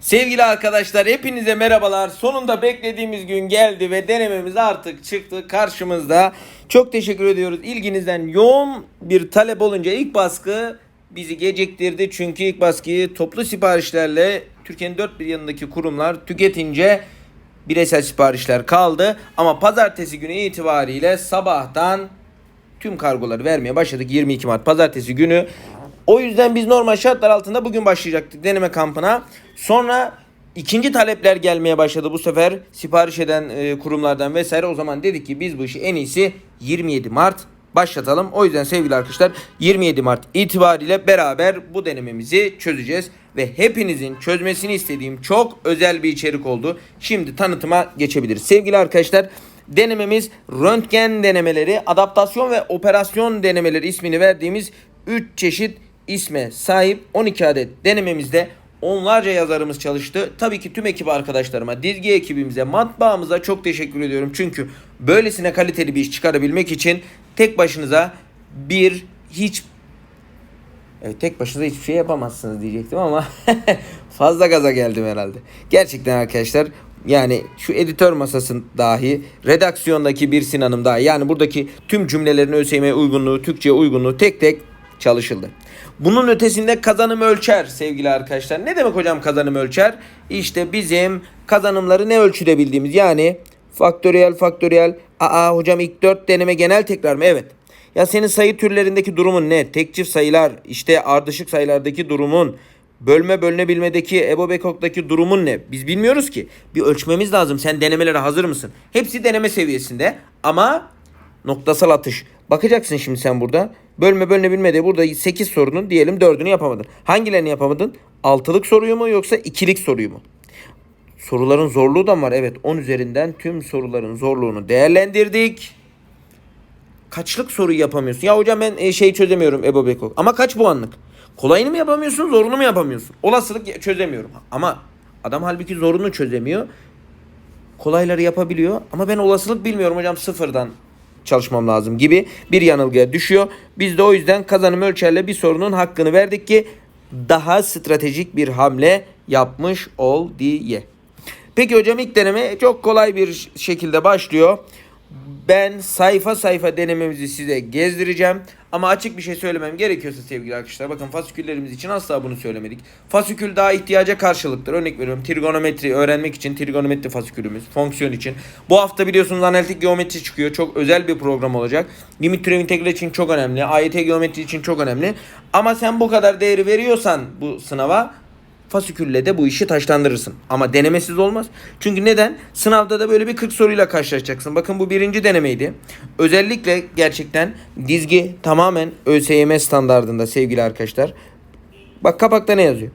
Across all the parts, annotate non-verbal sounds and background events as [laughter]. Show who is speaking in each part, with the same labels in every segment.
Speaker 1: Sevgili arkadaşlar hepinize merhabalar. Sonunda beklediğimiz gün geldi ve denememiz artık çıktı karşımızda. Çok teşekkür ediyoruz. İlginizden yoğun bir talep olunca ilk baskı bizi geciktirdi. Çünkü ilk baskıyı toplu siparişlerle Türkiye'nin dört bir yanındaki kurumlar tüketince bireysel siparişler kaldı. Ama pazartesi günü itibariyle sabahtan tüm kargoları vermeye başladık 22 Mart pazartesi günü. O yüzden biz normal şartlar altında bugün başlayacaktık deneme kampına. Sonra ikinci talepler gelmeye başladı bu sefer sipariş eden e, kurumlardan vesaire. O zaman dedik ki biz bu işi en iyisi 27 Mart başlatalım. O yüzden sevgili arkadaşlar 27 Mart itibariyle beraber bu denememizi çözeceğiz. Ve hepinizin çözmesini istediğim çok özel bir içerik oldu. Şimdi tanıtıma geçebiliriz. Sevgili arkadaşlar denememiz röntgen denemeleri, adaptasyon ve operasyon denemeleri ismini verdiğimiz 3 çeşit isme sahip 12 adet denememizde onlarca yazarımız çalıştı. Tabii ki tüm ekip arkadaşlarıma, dizgi ekibimize, matbaamıza çok teşekkür ediyorum. Çünkü böylesine kaliteli bir iş çıkarabilmek için tek başınıza bir hiç Evet tek başınıza hiçbir şey yapamazsınız diyecektim ama [laughs] fazla gaza geldim herhalde. Gerçekten arkadaşlar yani şu editör masasın dahi redaksiyondaki bir Sinan'ım dahi yani buradaki tüm cümlelerin ÖSYM'ye uygunluğu, Türkçe'ye uygunluğu tek tek çalışıldı. Bunun ötesinde kazanım ölçer sevgili arkadaşlar. Ne demek hocam kazanım ölçer? İşte bizim kazanımları ne ölçüde bildiğimiz yani faktöriyel faktöriyel. Aa hocam ilk 4 deneme genel tekrar mı? Evet. Ya senin sayı türlerindeki durumun ne? Tek çift sayılar, işte ardışık sayılardaki durumun, bölme bölünebilmedeki, EBO durumun ne? Biz bilmiyoruz ki. Bir ölçmemiz lazım. Sen denemelere hazır mısın? Hepsi deneme seviyesinde ama noktasal atış. Bakacaksın şimdi sen burada. Bölme bölünebilmede burada 8 sorunun diyelim 4'ünü yapamadın. Hangilerini yapamadın? Altılık soruyu mu yoksa ikilik soruyu mu? Soruların zorluğu da var. Evet 10 üzerinden tüm soruların zorluğunu değerlendirdik. Kaçlık soruyu yapamıyorsun? Ya hocam ben şey çözemiyorum Ebo Beko. Ama kaç puanlık? Kolayını mı yapamıyorsun, zorunu mu yapamıyorsun? Olasılık çözemiyorum. Ama adam halbuki zorunu çözemiyor. Kolayları yapabiliyor. Ama ben olasılık bilmiyorum hocam sıfırdan çalışmam lazım gibi bir yanılgıya düşüyor. Biz de o yüzden kazanım ölçerle bir sorunun hakkını verdik ki daha stratejik bir hamle yapmış ol diye. Peki hocam ilk deneme çok kolay bir şekilde başlıyor. Ben sayfa sayfa denememizi size gezdireceğim. Ama açık bir şey söylemem gerekiyorsa sevgili arkadaşlar. Bakın fasiküllerimiz için asla bunu söylemedik. Fasikül daha ihtiyaca karşılıktır. Örnek veriyorum trigonometri öğrenmek için trigonometri fasikülümüz. Fonksiyon için. Bu hafta biliyorsunuz analitik geometri çıkıyor. Çok özel bir program olacak. Limit türev integral için çok önemli. AYT geometri için çok önemli. Ama sen bu kadar değeri veriyorsan bu sınava fasikülle de bu işi taşlandırırsın. Ama denemesiz olmaz. Çünkü neden? Sınavda da böyle bir 40 soruyla karşılaşacaksın. Bakın bu birinci denemeydi. Özellikle gerçekten dizgi tamamen ÖSYM standardında sevgili arkadaşlar. Bak kapakta ne yazıyor?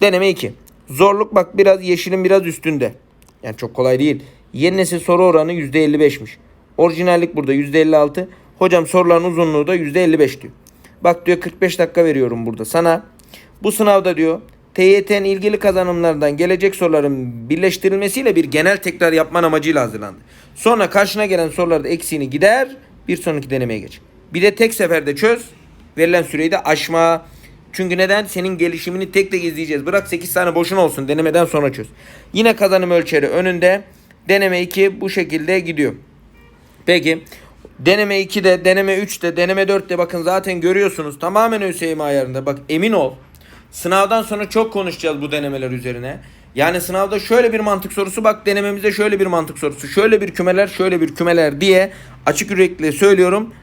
Speaker 1: Deneme 2. Zorluk bak biraz yeşilin biraz üstünde. Yani çok kolay değil. Yeni nesil soru oranı %55'miş. Orijinallik burada %56. Hocam soruların uzunluğu da %55 diyor. Bak diyor 45 dakika veriyorum burada sana. Bu sınavda diyor TYT'nin ilgili kazanımlardan gelecek soruların birleştirilmesiyle bir genel tekrar yapman amacıyla hazırlandı. Sonra karşına gelen sorularda eksiğini gider, bir sonraki denemeye geç. Bir de tek seferde çöz, verilen süreyi de aşma. Çünkü neden? Senin gelişimini tek tek izleyeceğiz. Bırak 8 tane boşuna olsun denemeden sonra çöz. Yine kazanım ölçeri önünde. Deneme 2 bu şekilde gidiyor. Peki deneme 2'de, deneme 3'te, deneme 4'te bakın zaten görüyorsunuz. Tamamen ÖSYM ayarında. Bak emin ol. Sınavdan sonra çok konuşacağız bu denemeler üzerine. Yani sınavda şöyle bir mantık sorusu bak denememizde şöyle bir mantık sorusu. Şöyle bir kümeler şöyle bir kümeler diye açık yürekli söylüyorum.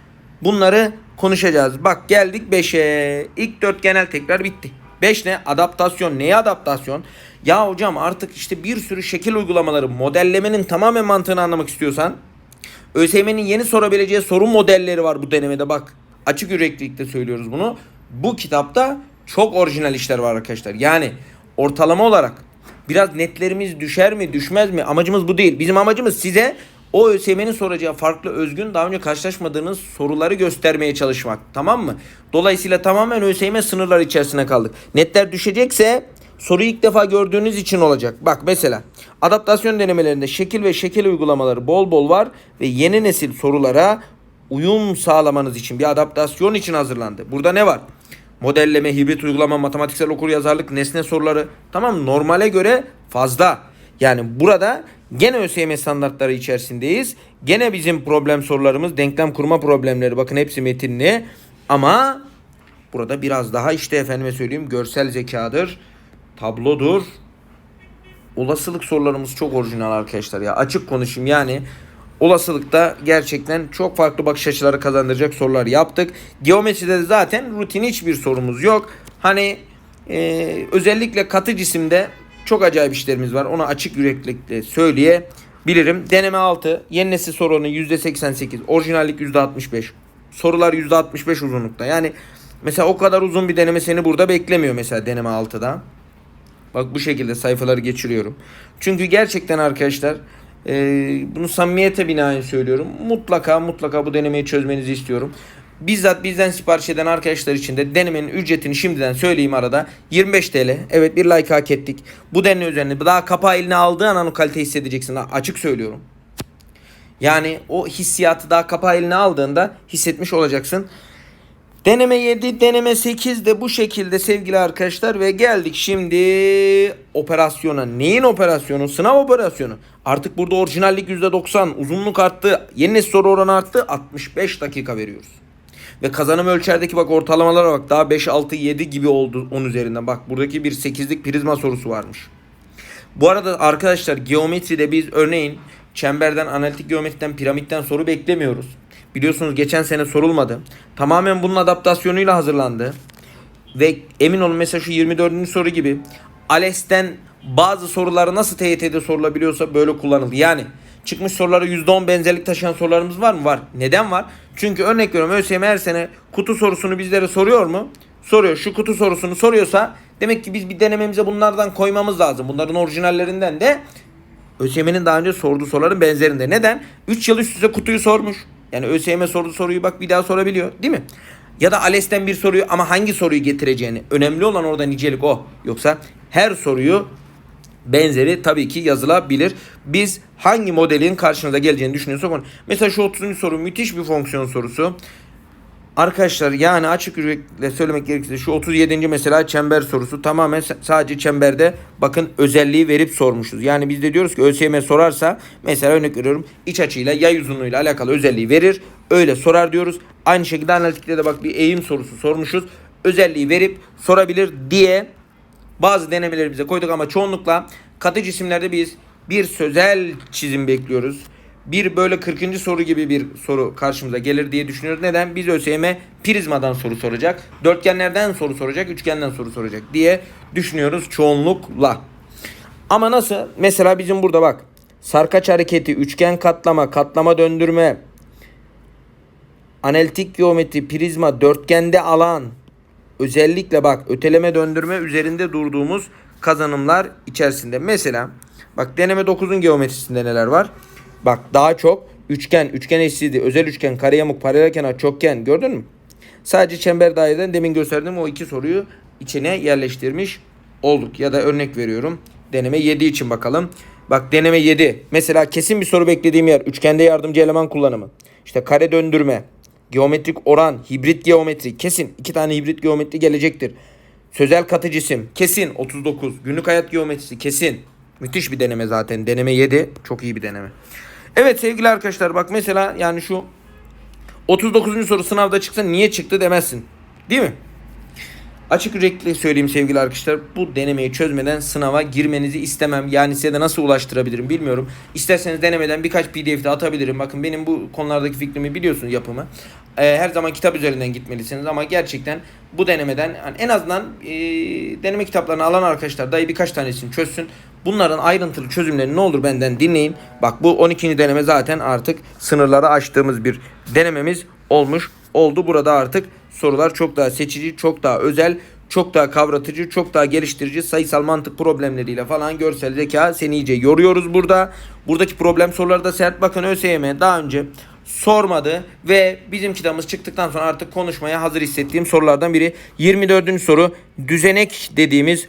Speaker 1: Bunları konuşacağız. Bak geldik 5'e. İlk 4 genel tekrar bitti. 5 ne? Adaptasyon. Neye adaptasyon? Ya hocam artık işte bir sürü şekil uygulamaları modellemenin tamamen mantığını anlamak istiyorsan ÖSYM'nin yeni sorabileceği soru modelleri var bu denemede bak. Açık yüreklilikte söylüyoruz bunu. Bu kitapta çok orijinal işler var arkadaşlar. Yani ortalama olarak biraz netlerimiz düşer mi düşmez mi amacımız bu değil. Bizim amacımız size o ÖSYM'nin soracağı farklı özgün daha önce karşılaşmadığınız soruları göstermeye çalışmak. Tamam mı? Dolayısıyla tamamen ÖSYM sınırlar içerisine kaldık. Netler düşecekse soruyu ilk defa gördüğünüz için olacak. Bak mesela adaptasyon denemelerinde şekil ve şekil uygulamaları bol bol var ve yeni nesil sorulara uyum sağlamanız için bir adaptasyon için hazırlandı. Burada ne var? Modelleme, hibrit uygulama, matematiksel okur yazarlık, nesne soruları tamam normale göre fazla. Yani burada gene ÖSYM standartları içerisindeyiz. Gene bizim problem sorularımız denklem kurma problemleri bakın hepsi metinli ama burada biraz daha işte efendime söyleyeyim görsel zekadır, tablodur. Olasılık sorularımız çok orijinal arkadaşlar ya açık konuşayım yani olasılıkta gerçekten çok farklı bakış açıları kazandıracak sorular yaptık. Geometride de zaten rutin hiçbir sorumuz yok. Hani e, özellikle katı cisimde çok acayip işlerimiz var. Onu açık yüreklilikle söyleyebilirim. Deneme 6. Yeni nesil soru oranı %88. Orijinallik %65. Sorular %65 uzunlukta. Yani mesela o kadar uzun bir deneme seni burada beklemiyor mesela deneme 6'da. Bak bu şekilde sayfaları geçiriyorum. Çünkü gerçekten arkadaşlar e, bunu samimiyete binaen söylüyorum. Mutlaka mutlaka bu denemeyi çözmenizi istiyorum. Bizzat bizden sipariş eden arkadaşlar için de denemenin ücretini şimdiden söyleyeyim arada. 25 TL. Evet bir like hak ettik. Bu deneme üzerine daha kapağı eline aldığın an o kalite hissedeceksin. Açık söylüyorum. Yani o hissiyatı daha kapağı eline aldığında hissetmiş olacaksın. Deneme 7, deneme 8 de bu şekilde sevgili arkadaşlar ve geldik şimdi operasyona. Neyin operasyonu? Sınav operasyonu. Artık burada orijinallik %90, uzunluk arttı, yeni nesil soru oranı arttı. 65 dakika veriyoruz. Ve kazanım ölçerdeki bak ortalamalara bak daha 5, 6, 7 gibi oldu 10 üzerinden. Bak buradaki bir 8'lik prizma sorusu varmış. Bu arada arkadaşlar geometride biz örneğin çemberden, analitik geometriden, piramitten soru beklemiyoruz. Biliyorsunuz geçen sene sorulmadı. Tamamen bunun adaptasyonuyla hazırlandı. Ve emin olun mesela şu 24. soru gibi ALES'ten bazı soruları nasıl TYT'de sorulabiliyorsa böyle kullanıldı. Yani çıkmış sorulara %10 benzerlik taşıyan sorularımız var mı? Var. Neden var? Çünkü örnek veriyorum ÖSYM her sene kutu sorusunu bizlere soruyor mu? Soruyor. Şu kutu sorusunu soruyorsa demek ki biz bir denememize bunlardan koymamız lazım. Bunların orijinallerinden de ÖSYM'nin daha önce sorduğu soruların benzerinde. Neden? 3 yıl üst üste kutuyu sormuş. Yani ÖSYM sorduğu soruyu bak bir daha sorabiliyor değil mi? Ya da ALES'ten bir soruyu ama hangi soruyu getireceğini. Önemli olan orada nicelik o. Yoksa her soruyu benzeri tabii ki yazılabilir. Biz hangi modelin karşınıza geleceğini düşünüyorsak onu. Mesela şu 30. soru müthiş bir fonksiyon sorusu. Arkadaşlar yani açık yürekle söylemek gerekirse şu 37. mesela çember sorusu tamamen sa- sadece çemberde bakın özelliği verip sormuşuz. Yani biz de diyoruz ki ÖSYM sorarsa mesela örnek veriyorum iç açıyla yay uzunluğuyla alakalı özelliği verir. Öyle sorar diyoruz. Aynı şekilde analitikte de bak bir eğim sorusu sormuşuz. Özelliği verip sorabilir diye bazı denemelerimize koyduk ama çoğunlukla katı cisimlerde biz bir sözel çizim bekliyoruz. Bir böyle 40. soru gibi bir soru karşımıza gelir diye düşünüyoruz. Neden? Biz ÖSYM prizmadan soru soracak. Dörtgenlerden soru soracak. Üçgenden soru soracak diye düşünüyoruz çoğunlukla. Ama nasıl? Mesela bizim burada bak. Sarkaç hareketi, üçgen katlama, katlama döndürme, analitik geometri, prizma, dörtgende alan, özellikle bak öteleme döndürme üzerinde durduğumuz kazanımlar içerisinde. Mesela bak deneme 9'un geometrisinde neler var? Bak daha çok üçgen, üçgen eşsizliği, özel üçgen, kare yamuk, paralel kenar, çokgen gördün mü? Sadece çember daireden demin gösterdiğim o iki soruyu içine yerleştirmiş olduk. Ya da örnek veriyorum. Deneme 7 için bakalım. Bak deneme 7. Mesela kesin bir soru beklediğim yer. Üçgende yardımcı eleman kullanımı. İşte kare döndürme. Geometrik oran. Hibrit geometri. Kesin. iki tane hibrit geometri gelecektir. Sözel katı cisim. Kesin. 39. Günlük hayat geometrisi. Kesin. Müthiş bir deneme zaten. Deneme 7. Çok iyi bir deneme. Evet sevgili arkadaşlar bak mesela yani şu 39. soru sınavda çıksa niye çıktı demezsin. Değil mi? Açık yürekli söyleyeyim sevgili arkadaşlar. Bu denemeyi çözmeden sınava girmenizi istemem. Yani size de nasıl ulaştırabilirim bilmiyorum. İsterseniz denemeden birkaç pdf de atabilirim. Bakın benim bu konulardaki fikrimi biliyorsunuz yapımı. Ee, her zaman kitap üzerinden gitmelisiniz ama gerçekten bu denemeden yani en azından e, deneme kitaplarını alan arkadaşlar dahi birkaç tanesini çözsün. Bunların ayrıntılı çözümlerini ne olur benden dinleyin. Bak bu 12. deneme zaten artık sınırları aştığımız bir denememiz olmuş oldu. Burada artık sorular çok daha seçici, çok daha özel, çok daha kavratıcı, çok daha geliştirici sayısal mantık problemleriyle falan görsel zeka seni iyice yoruyoruz burada. Buradaki problem soruları da sert. Bakın ÖSYM daha önce sormadı ve bizim kitabımız çıktıktan sonra artık konuşmaya hazır hissettiğim sorulardan biri. 24. soru düzenek dediğimiz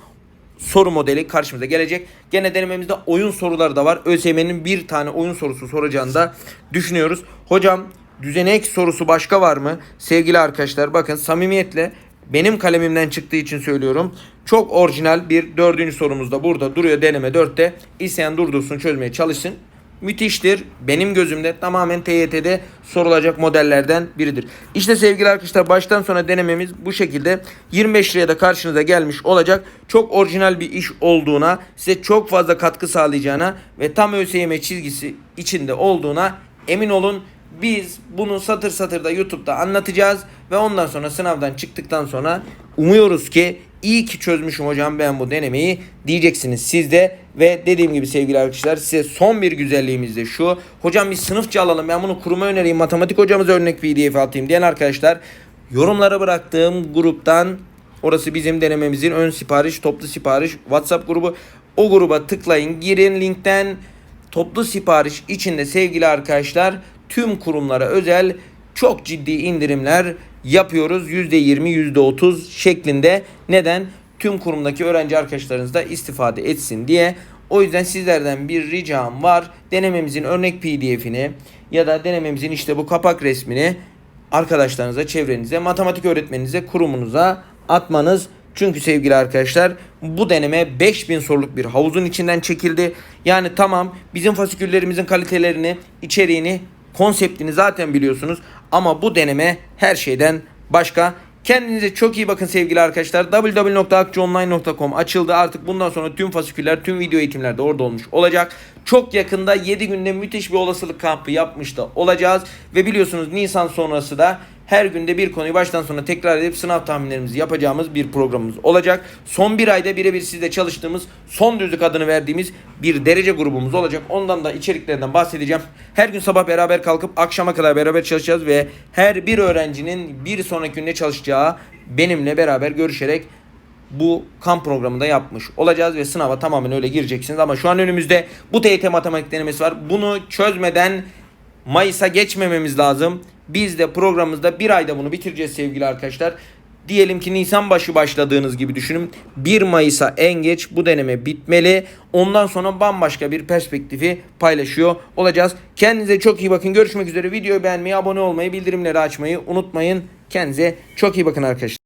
Speaker 1: soru modeli karşımıza gelecek. Gene denememizde oyun soruları da var. ÖSYM'nin bir tane oyun sorusu soracağını da düşünüyoruz. Hocam düzenek sorusu başka var mı? Sevgili arkadaşlar bakın samimiyetle benim kalemimden çıktığı için söylüyorum. Çok orijinal bir dördüncü sorumuz da burada duruyor deneme 4'te. İsteyen durdursun çözmeye çalışsın. Müthiştir. Benim gözümde tamamen TYT'de sorulacak modellerden biridir. İşte sevgili arkadaşlar baştan sona denememiz bu şekilde 25 liraya da karşınıza gelmiş olacak. Çok orijinal bir iş olduğuna, size çok fazla katkı sağlayacağına ve tam ÖSYM çizgisi içinde olduğuna emin olun. Biz bunu satır satır da YouTube'da anlatacağız ve ondan sonra sınavdan çıktıktan sonra umuyoruz ki iyi ki çözmüşüm hocam ben bu denemeyi diyeceksiniz siz de. Ve dediğim gibi sevgili arkadaşlar size son bir güzelliğimiz de şu. Hocam bir sınıfça alalım ben bunu kuruma önereyim matematik hocamıza örnek pdf atayım diyen arkadaşlar yorumlara bıraktığım gruptan orası bizim denememizin ön sipariş toplu sipariş WhatsApp grubu. O gruba tıklayın girin linkten. Toplu sipariş içinde sevgili arkadaşlar tüm kurumlara özel çok ciddi indirimler yapıyoruz. %20, %30 şeklinde. Neden? Tüm kurumdaki öğrenci arkadaşlarınız da istifade etsin diye. O yüzden sizlerden bir ricam var. Denememizin örnek pdf'ini ya da denememizin işte bu kapak resmini arkadaşlarınıza, çevrenize, matematik öğretmeninize, kurumunuza atmanız. Çünkü sevgili arkadaşlar bu deneme 5000 soruluk bir havuzun içinden çekildi. Yani tamam bizim fasiküllerimizin kalitelerini, içeriğini, konseptini zaten biliyorsunuz. Ama bu deneme her şeyden başka. Kendinize çok iyi bakın sevgili arkadaşlar. www.akçoonline.com açıldı. Artık bundan sonra tüm fasiküller, tüm video eğitimler de orada olmuş olacak. Çok yakında 7 günde müthiş bir olasılık kampı yapmış da olacağız. Ve biliyorsunuz Nisan sonrası da her günde bir konuyu baştan sona tekrar edip sınav tahminlerimizi yapacağımız bir programımız olacak. Son bir ayda birebir sizle çalıştığımız son düzlük adını verdiğimiz bir derece grubumuz olacak. Ondan da içeriklerden bahsedeceğim. Her gün sabah beraber kalkıp akşama kadar beraber çalışacağız ve her bir öğrencinin bir sonraki günde çalışacağı benimle beraber görüşerek bu kamp programında yapmış olacağız ve sınava tamamen öyle gireceksiniz. Ama şu an önümüzde bu TYT matematik denemesi var. Bunu çözmeden Mayıs'a geçmememiz lazım. Biz de programımızda bir ayda bunu bitireceğiz sevgili arkadaşlar. Diyelim ki Nisan başı başladığınuz gibi düşünün. 1 Mayıs'a en geç bu deneme bitmeli. Ondan sonra bambaşka bir perspektifi paylaşıyor olacağız. Kendinize çok iyi bakın. Görüşmek üzere. Videoyu beğenmeyi, abone olmayı, bildirimleri açmayı unutmayın. Kendinize çok iyi bakın arkadaşlar.